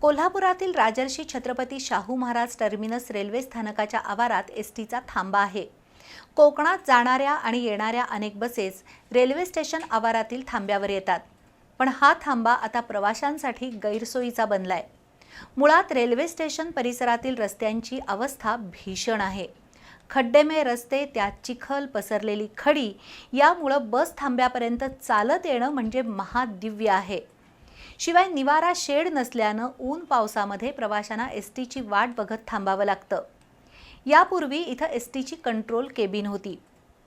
कोल्हापुरातील Rajarshi Chhatrapati Shahu Maharaj terminus railway स्थानकाच्या आवारात एस टीचा थांबा आहे. कोकणात जाणाऱ्या आणि येणाऱ्या अनेक बसेस रेल्वे स्टेशन आवारातील थांब्यावर येतात. पण हा थांबा आता प्रवाशांसाठी गैरसोयीचा बनलाय. मुळात रेल्वे स्टेशन परिसरातील रस्त्यांची अवस्था भीषण आहे. खड्डेमय रस्ते त्यात चिखल पसरलेली खडी यामुळं बस थांब्यापर्यंत चालत येणं म्हणजे महादिव्य आहे. शिवाय निवारा शेड नसल्यानं ऊन पावसामध्ये प्रवाशांना एस टीची वाट बघत थांबावं लागतं. यापूर्वी इथं एस टीची कंट्रोल केबिन होती.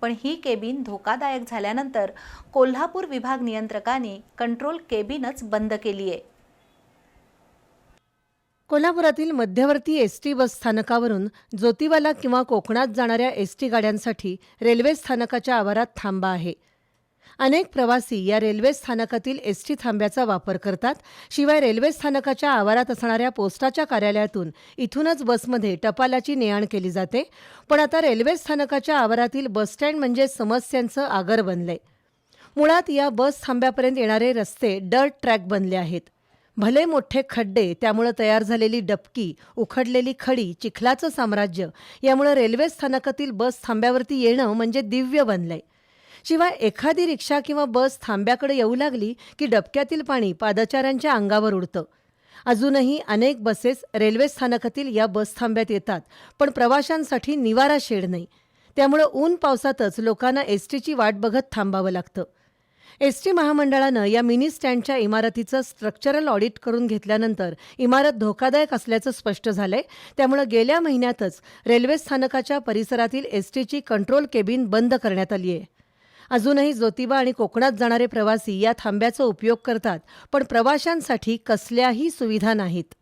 पण ही केबिन धोकादायक झाल्यानंतर कोल्हापूर विभाग नियंत्रकांनी कंट्रोल केबिनच बंद केली आहे कोल्हापुरातील मध्यवर्ती एस टी बस स्थानकावरून ज्योतिबाला किंवा कोकणात जाणाऱ्या एस टी गाड्यांसाठी रेल्वे स्थानकाच्या आवारात थांबा आहे. अनेक प्रवासी या रेल्वे स्थानकातील एस टी थांब्याचा वापर करतात. शिवाय रेल्वे स्थानकाच्या आवारात असणाऱ्या पोस्टाच्या कार्यालयातून इथूनच बसमध्ये टपालाची ने केली जाते. पण आता रेल्वे स्थानकाच्या आवारातील बसस्टँड म्हणजे समस्यांचं आगर बनलंय. मुळात या बस थांब्यापर्यंत येणारे रस्ते डर्ट ट्रॅक बनले आहेत. भले मोठे खड्डे त्यामुळं तयार झालेली डबकी उखडलेली खडी चिखलाचं साम्राज्य यामुळं रेल्वे स्थानकातील बस थांब्यावरती येणं म्हणजे दिव्य बनलंय. शिवाय एखादी रिक्षा किंवा बस थांब्याकडे येऊ लागली की डबक्यातील पाणी पादचाऱ्यांच्या अंगावर उडतं. अजूनही अनेक बसेस रेल्वे स्थानकातील या बस थांब्यात येतात पण प्रवाशांसाठी निवारा शेड नाही. त्यामुळं ऊन पावसातच लोकांना एस टीची वाट बघत थांबावं लागतं. एस टी महामंडळानं या मिनी स्टँडच्या इमारतीचं स्ट्रक्चरल ऑडिट करून घेतल्यानंतर इमारत धोकादायक असल्याचं स्पष्ट झालंय. त्यामुळे गेल्या महिन्यातच रेल्वे स्थानकाच्या परिसरातील एस टीची कंट्रोल केबिन बंद करण्यात आली आहे अजूनही ज्योतिबा आणि कोकणात जाणारे प्रवासी या थांब्याचा उपयोग करतात पण प्रवाशांसाठी कसल्याही सुविधा नाहीत.